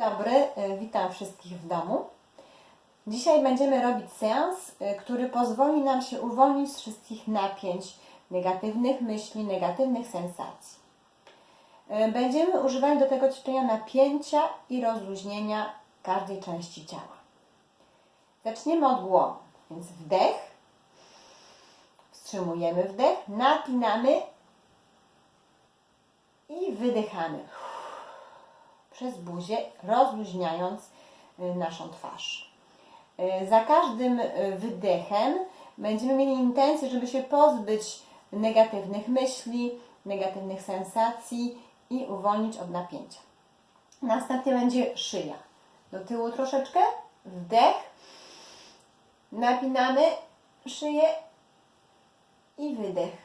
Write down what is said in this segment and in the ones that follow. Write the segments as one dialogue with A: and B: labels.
A: Dobry, e, witam wszystkich w domu. Dzisiaj będziemy robić seans, e, który pozwoli nam się uwolnić z wszystkich napięć, negatywnych myśli, negatywnych sensacji. E, Będziemy używać do tego ćwiczenia napięcia i rozluźnienia każdej części ciała. Zaczniemy od głowy, więc wdech, wstrzymujemy wdech, napinamy i wydychamy przez buzię, rozluźniając y, naszą twarz. Y, Za każdym y, wydechem będziemy mieli intencję, żeby się pozbyć negatywnych myśli, negatywnych sensacji i uwolnić od napięcia. Następnie będzie szyja. Do tyłu troszeczkę, wdech, napinamy szyję i wydech.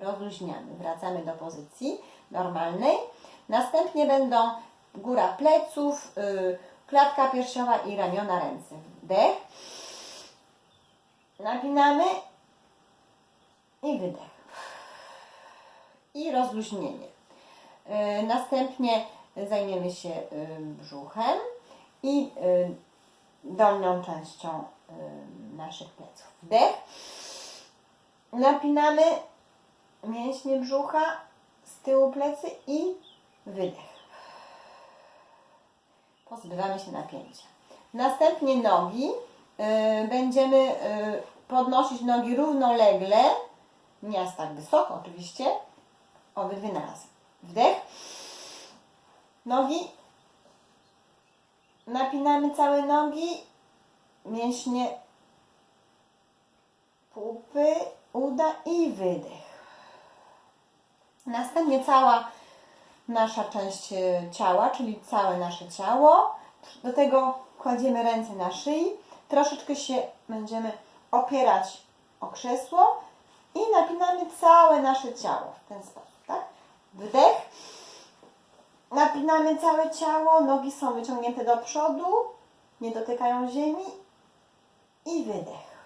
A: Rozluźniamy, wracamy do pozycji normalnej. Następnie będą góra pleców, yy, klatka piersiowa i ramiona ręce. Wdech. Napinamy i wydech. I rozluźnienie. Yy, następnie zajmiemy się yy, brzuchem i dolną częścią naszych pleców. Wdech. Napinamy mięśnie brzucha, z tyłu plecy i wydech. Pozbywamy się napięcia. Następnie nogi. Yy, będziemy yy, podnosić nogi równolegle, nie aż tak wysoko oczywiście, obydwie na raz. Wdech. Nogi. Napinamy całe nogi, mięśnie pupy, uda i wydech. Następnie cała nasza część e, ciała, czyli całe nasze ciało. Do tego kładziemy ręce na szyi. Troszeczkę się będziemy opierać o krzesło i napinamy całe nasze ciało w ten sposób, tak? Wdech. Napinamy całe ciało, nogi są wyciągnięte do przodu, nie dotykają ziemi i wydech.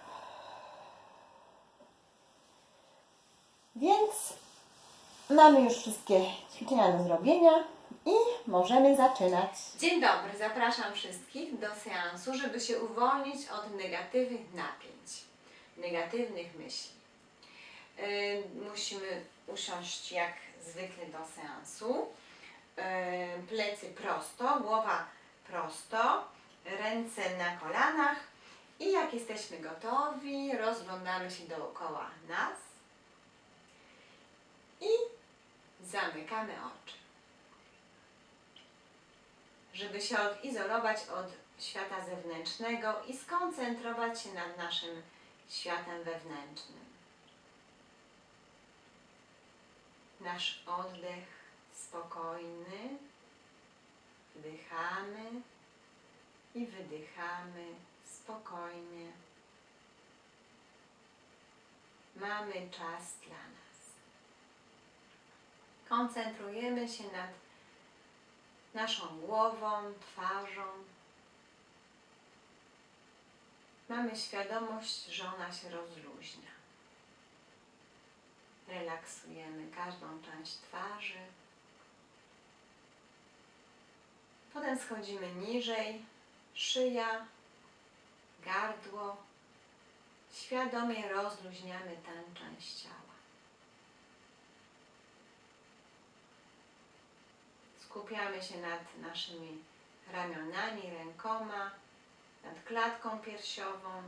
A: Więc Mamy już wszystkie ćwiczenia do zrobienia i możemy zaczynać.
B: Dzień dobry, zapraszam wszystkich do seansu, żeby się uwolnić od negatywnych napięć, negatywnych myśli. Yy, musimy usiąść jak zwykle do seansu. Yy, plecy prosto, głowa prosto, ręce na kolanach i jak jesteśmy gotowi, rozglądamy się dookoła nas i zamykamy oczy żeby się odizolować od świata zewnętrznego i skoncentrować się nad naszym światem wewnętrznym. Nasz oddech spokojny, wdychamy i wydychamy spokojnie. Mamy czas dla nas. Koncentrujemy się nad naszą głową, twarzą. Mamy świadomość, że ona się rozluźnia. Relaksujemy każdą część twarzy. Potem schodzimy niżej, szyja, gardło. Świadomie rozluźniamy tę część ciała. Skupiamy się nad naszymi ramionami, rękoma, nad klatką piersiową,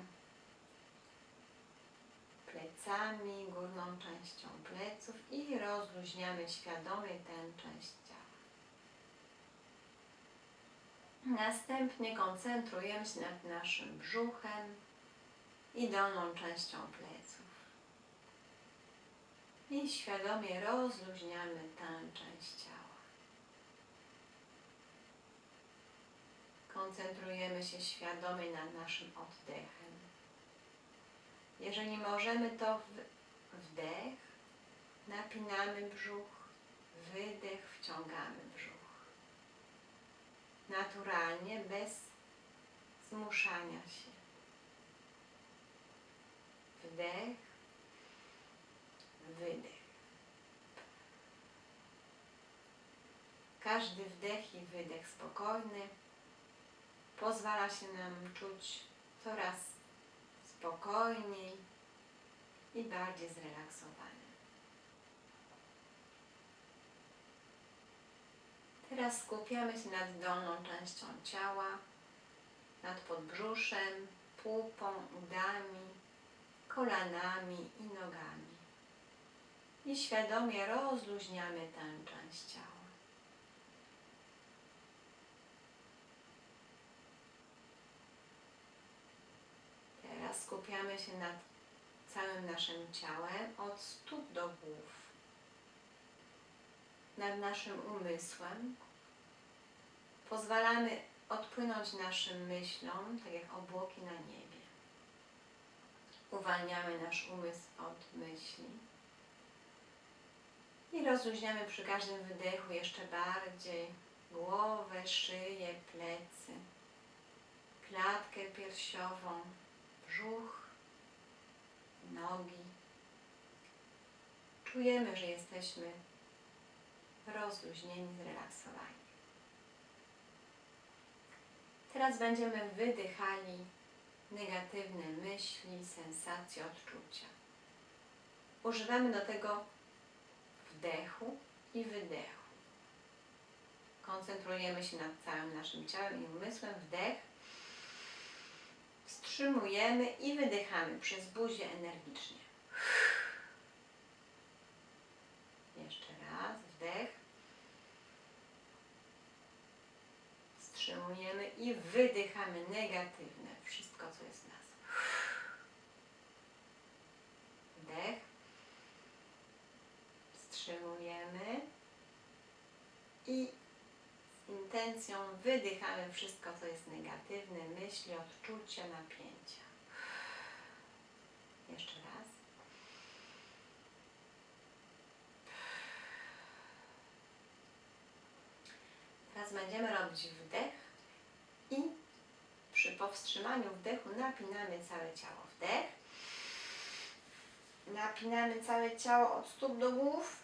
B: plecami, górną częścią pleców i rozluźniamy świadomie tę część ciała. Następnie koncentrujemy się nad naszym brzuchem i dolną częścią pleców. I świadomie rozluźniamy tę część ciała. Koncentrujemy się świadomie nad naszym oddechem. Jeżeli możemy, to wdech, napinamy brzuch, wydech, wciągamy brzuch. Naturalnie, bez zmuszania się. Wdech, wydech. Każdy wdech i wydech spokojny pozwala się nam czuć coraz spokojniej i bardziej zrelaksowany. Teraz skupiamy się nad dolną częścią ciała, nad podbrzuszem, pupą, udami, kolanami i nogami. I świadomie rozluźniamy tę część ciała. Teraz skupiamy się nad całym naszym ciałem, od stóp do głów. Nad naszym umysłem. Pozwalamy odpłynąć naszym myślom, tak jak obłoki na niebie. Uwalniamy nasz umysł od myśli. I rozluźniamy przy każdym wydechu jeszcze bardziej głowę, szyję, plecy, klatkę piersiową, brzuch, nogi. Czujemy, że jesteśmy rozluźnieni, zrelaksowani. Teraz będziemy wydychali negatywne myśli, sensacje, odczucia. Używamy do tego wdechu i wydechu. Koncentrujemy się nad całym naszym ciałem i umysłem. Wdech. Wstrzymujemy i wydychamy przez buzię energicznie. Jeszcze raz. Wdech. Wstrzymujemy i wydychamy negatywne. Wszystko, co jest w nas. Wdech. Wstrzymujemy i z intencją wydychamy wszystko, co jest negatywne, myśli, odczucia, napięcia. Jeszcze raz. Teraz będziemy robić wdech i przy powstrzymaniu wdechu napinamy całe ciało. Wdech. Napinamy całe ciało od stóp do głów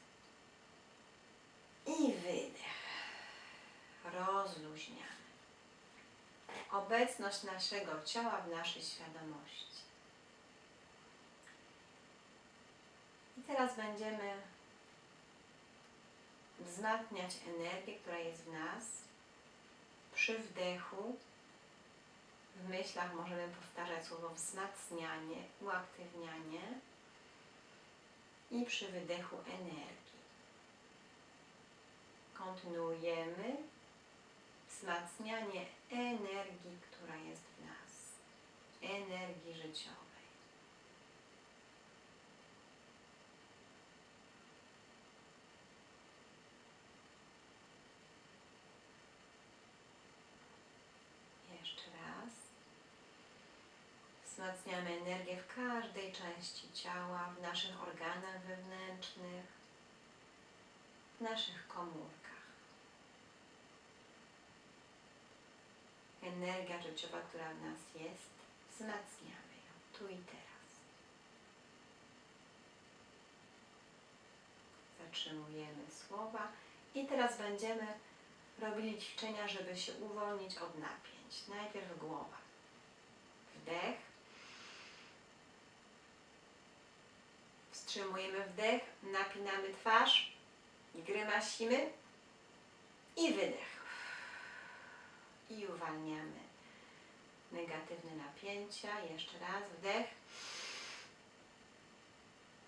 B: i wydech. Rozluźniamy. Obecność naszego ciała w naszej świadomości. I teraz będziemy wzmacniać energię, która jest w nas. Przy wdechu w myślach możemy powtarzać słowo wzmacnianie, uaktywnianie i przy wydechu energii. Kontynuujemy wzmacnianie energii, która jest w nas, energii życiowej. Jeszcze raz. Wzmacniamy energię w każdej części ciała, w naszych organach wewnętrznych, w naszych komórkach. Energia życiowa, która w nas jest, wzmacniamy ją tu i teraz. Zatrzymujemy słowa i teraz będziemy robili ćwiczenia, żeby się uwolnić od napięć. Najpierw głowa. Wdech. Wstrzymujemy wdech, napinamy twarz, grymasimy i wydech. I uwalniamy negatywne napięcia. Jeszcze raz wdech.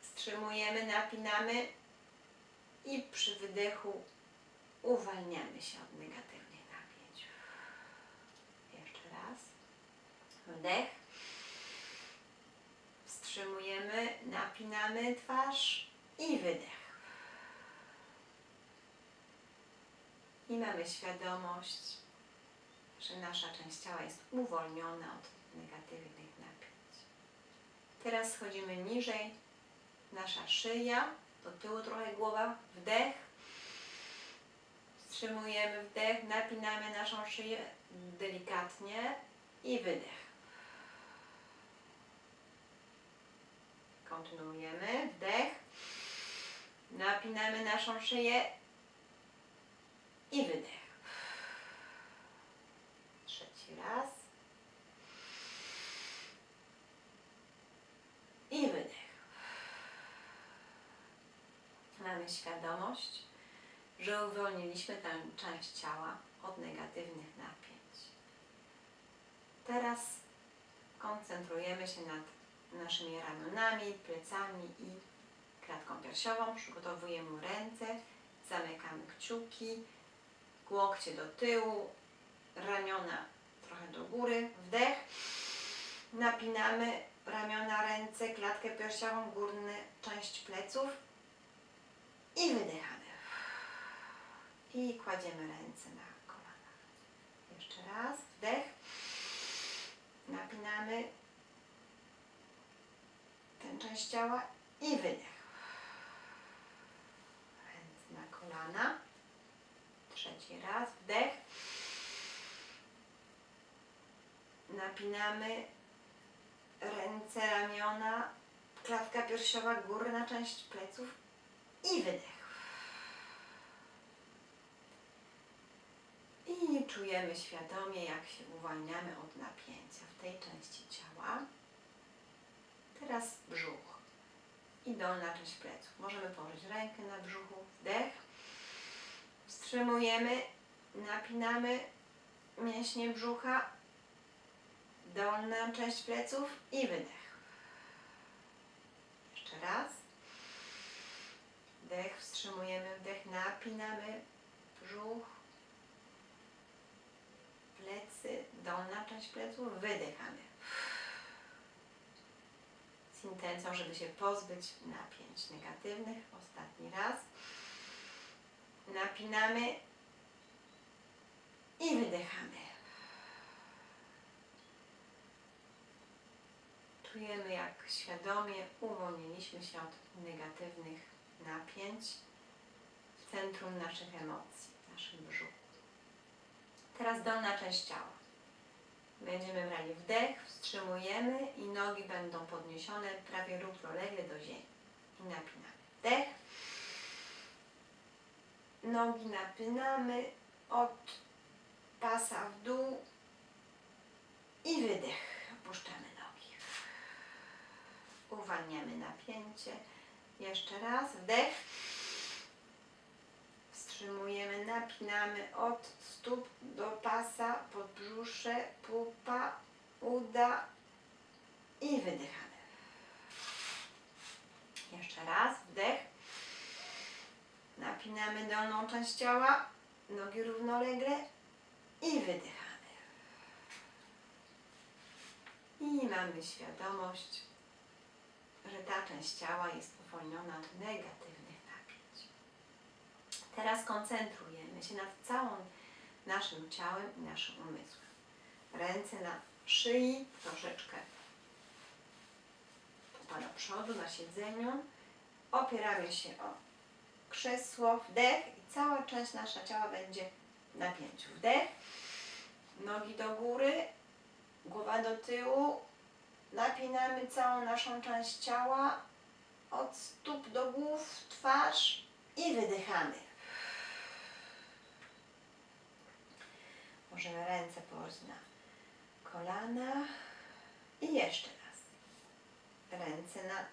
B: Wstrzymujemy, napinamy i przy wydechu uwalniamy się od negatywnych napięć. Jeszcze raz. Wdech. Wstrzymujemy, napinamy twarz i wydech. I mamy świadomość, że nasza część ciała jest uwolniona od negatywnych napięć. Teraz schodzimy niżej. Nasza szyja, do tyłu trochę głowa. Wdech. Wstrzymujemy wdech, napinamy naszą szyję delikatnie i wydech. Kontynuujemy. Wdech. Napinamy naszą szyję i wydech. Trzeci raz. I wydech. Mamy świadomość, że uwolniliśmy tę część ciała od negatywnych napięć. Teraz koncentrujemy się nad naszymi ramionami, plecami i klatką piersiową. Przygotowujemy ręce, zamykamy kciuki, łokcie do tyłu, ramiona do góry, wdech. Napinamy ramiona, ręce, klatkę piersiową, górne część pleców i wydychamy. I kładziemy ręce na kolanach. Jeszcze raz, wdech. Napinamy tę część ciała i wydech. Ręce na kolana. Trzeci raz, wdech. Napinamy ręce, ramiona, klatka piersiowa, górna część pleców i wydech. I czujemy świadomie, jak się uwalniamy od napięcia w tej części ciała. Teraz brzuch i dolna część pleców. Możemy położyć rękę na brzuchu, wdech. Wstrzymujemy, napinamy mięśnie brzucha, dolna część pleców i wydech. Jeszcze raz. Wdech, wstrzymujemy wdech, napinamy brzuch, plecy, dolna część pleców, wydychamy. Z intencją, żeby się pozbyć napięć negatywnych. Ostatni raz. Napinamy i wydychamy. Czujemy, jak świadomie uwolniliśmy się od negatywnych napięć w centrum naszych emocji, w naszym brzuchu. Teraz dolna część ciała. Będziemy brali wdech, wstrzymujemy i nogi będą podniesione prawie równolegle do ziemi. I napinamy. Wdech. Nogi napinamy od pasa w dół i wydech. Opuszczamy. Uwalniamy napięcie. Jeszcze raz. Wdech. Wstrzymujemy, napinamy od stóp do pasa, podbrzusze, pupa, uda i wydychamy. Jeszcze raz, wdech. Napinamy dolną część ciała, nogi równolegle i wydychamy. I mamy świadomość, że ta część ciała jest uwolniona od negatywnych napięć. Teraz koncentrujemy się nad całą naszym ciałem i naszym umysłem. Ręce na szyi, troszeczkę do przodu, na siedzeniu. Opieramy się o krzesło, wdech i cała część nasza ciała będzie w napięciu. Wdech, nogi do góry, głowa do tyłu. Napinamy całą naszą część ciała od stóp do głów, twarz i wydychamy. Możemy ręce położyć na kolana i jeszcze raz. Ręce na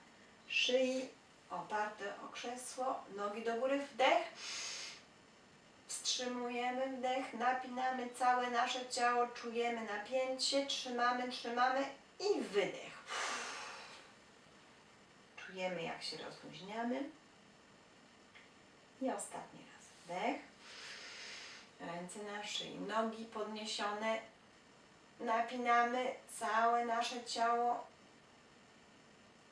B: szyi, oparte o krzesło, nogi do góry, wdech. Wstrzymujemy wdech, napinamy całe nasze ciało, czujemy napięcie, trzymamy, trzymamy i wydech. Czujemy jak się rozluźniamy. I ostatni raz. Wdech. Ręce na szyi, nogi podniesione. Napinamy całe nasze ciało.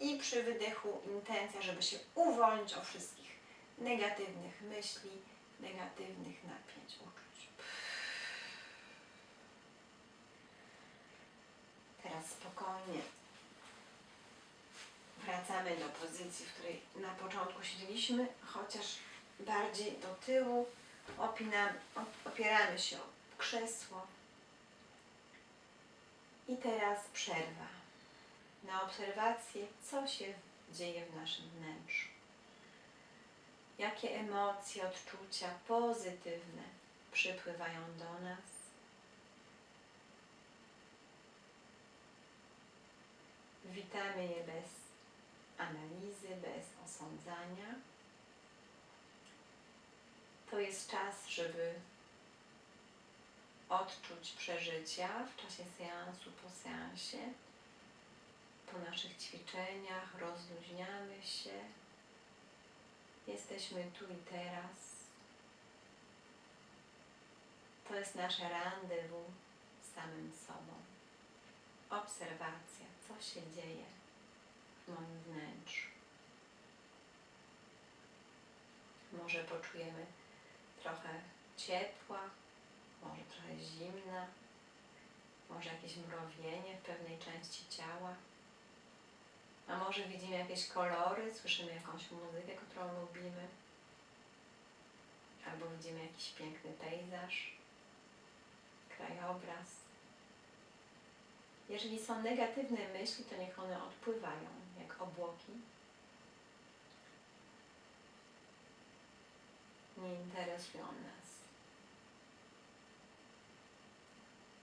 B: I przy wydechu intencja, żeby się uwolnić od wszystkich negatywnych myśli, negatywnych napięć, uczuć. Teraz spokojnie wracamy do pozycji, w której na początku siedzieliśmy, chociaż bardziej do tyłu. Opinam, op- opieramy się o krzesło. I teraz przerwa na obserwację, co się dzieje w naszym wnętrzu. Jakie emocje, odczucia pozytywne przypływają do nas. Witamy je bez analizy, bez osądzania. To jest czas, żeby odczuć przeżycia w czasie seansu, po seansie, po naszych ćwiczeniach, rozluźniamy się. Jesteśmy tu i teraz. To jest nasze rendezvous z samym sobą. Obserwacja, co się dzieje w moim wnętrzu. Może poczujemy trochę ciepła, może trochę zimna, może jakieś mrowienie w pewnej części ciała. A może widzimy jakieś kolory, słyszymy jakąś muzykę, którą lubimy. Albo widzimy jakiś piękny pejzaż, krajobraz. Jeżeli są negatywne myśli, to niech one odpływają jak obłoki. Nie interesują nas.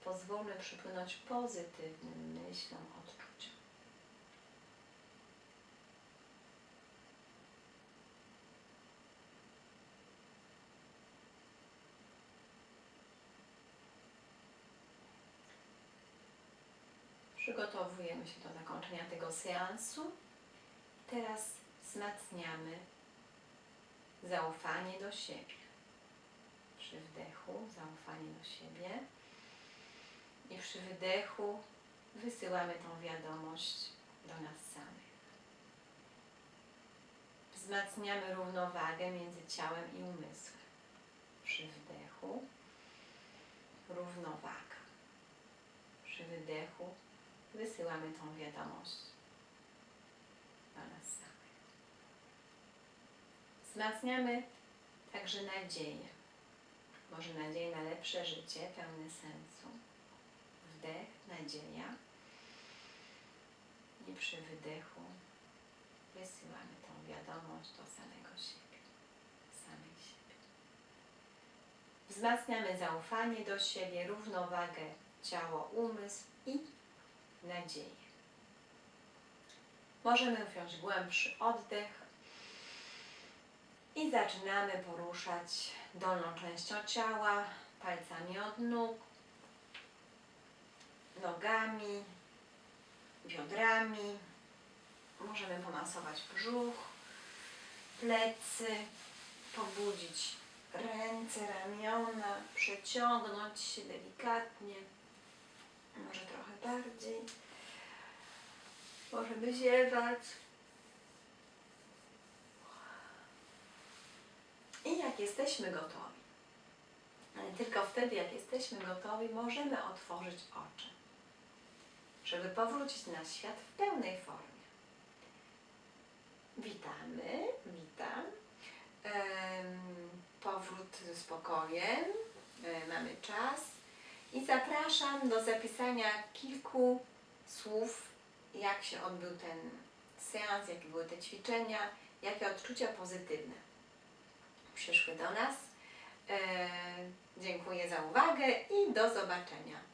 B: Pozwólmy przypłynąć pozytywnym myślom, odczuciom. Przygotowujemy się do zakończenia tego seansu. Teraz wzmacniamy zaufanie do siebie. Przy wdechu zaufanie do siebie i przy wydechu wysyłamy tą wiadomość do nas samych. Wzmacniamy równowagę między ciałem i umysłem. Przy wdechu równowaga. Przy wydechu wysyłamy tą wiadomość do nas samych. Wzmacniamy także nadzieję. Może nadzieję na lepsze życie, pełne sensu. Wdech, nadzieja. I przy wydechu wysyłamy tą wiadomość do samego siebie, samej siebie. Wzmacniamy zaufanie do siebie, równowagę ciało-umysł i nadzieję. Możemy wziąć głębszy oddech i zaczynamy poruszać dolną częścią ciała, palcami od nóg, nogami, biodrami. Możemy pomasować brzuch, plecy, pobudzić ręce, ramiona, przeciągnąć się delikatnie, może trochę bardziej. Możemy ziewać. I jak jesteśmy gotowi, tylko wtedy, jak jesteśmy gotowi, możemy otworzyć oczy, żeby powrócić na świat w pełnej formie. Witamy, witam. Powrót ze spokojem, e, mamy czas i zapraszam do zapisania kilku słów, jak się odbył ten seans, jakie były te ćwiczenia, jakie odczucia pozytywne przyszły do nas. E, dziękuję za uwagę i do zobaczenia.